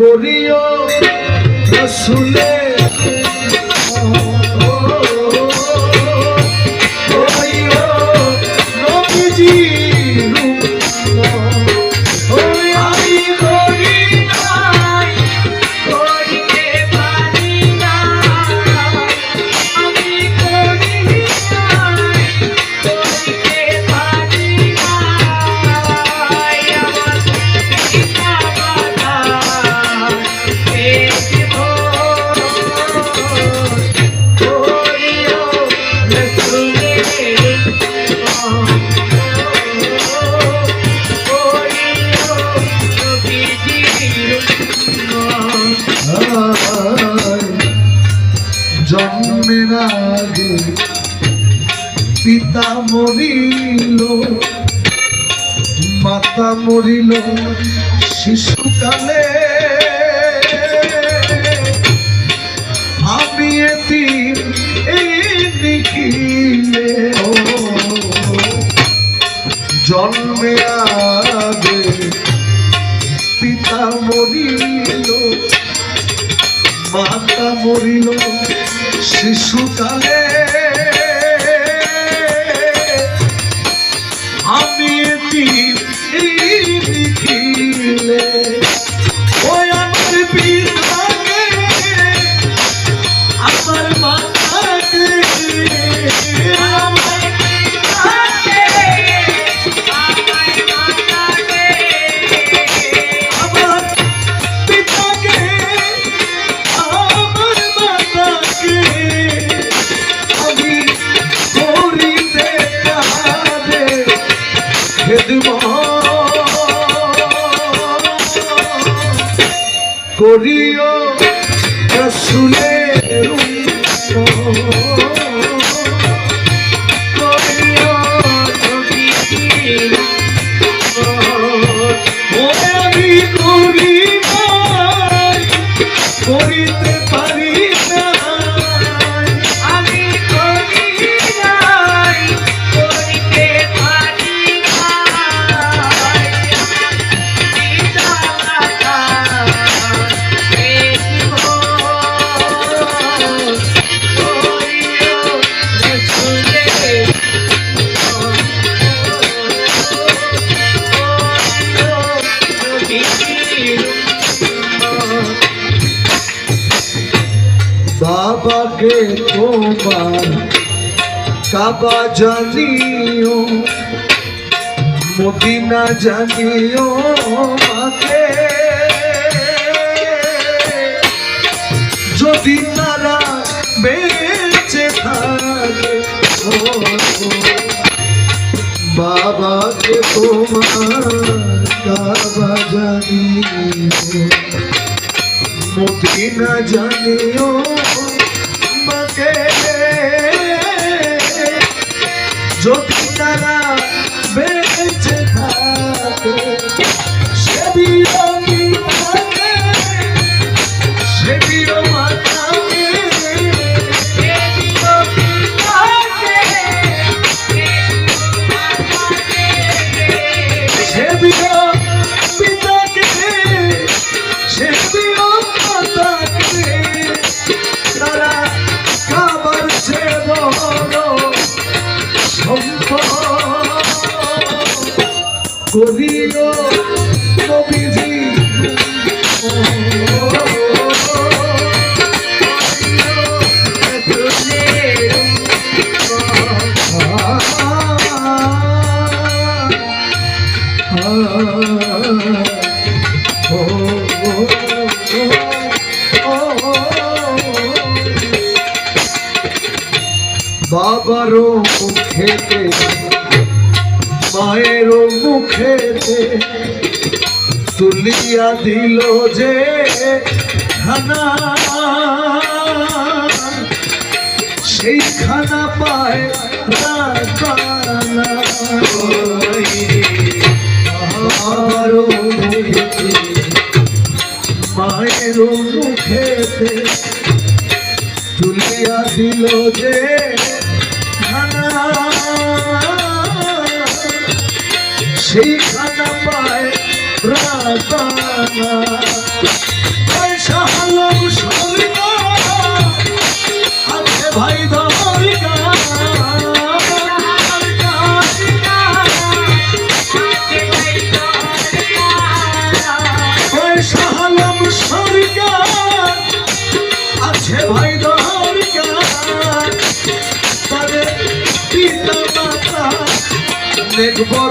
করিও রসুলের জন্মের আগে পিতা মরিল, মাতা মরিল শিশুকালে। আমি এটি এই নিখিলে জন্মে আগে পিতা মরিল, মাতা মরিল শিশুকালে করিও রসুলে বাবাকে তোমার, কাবা জানিও, মদিনা জানিও মাকে। যদি তারা বেঁচে থাকে বাবাকে তোমার, কাবা জানিও, মদিনা জানিও যদি তারা বেঁচে বাবারও মুখেতে মায়েরও মুখেতে তুলিয়া দিল যে খানা। সেই খানা পায় রাখানা মুখেতে মায়েরও মুখেতে তুলিয়া দিল যে সেই খানা পায় রাতানা পয়সা হলাম দেখবর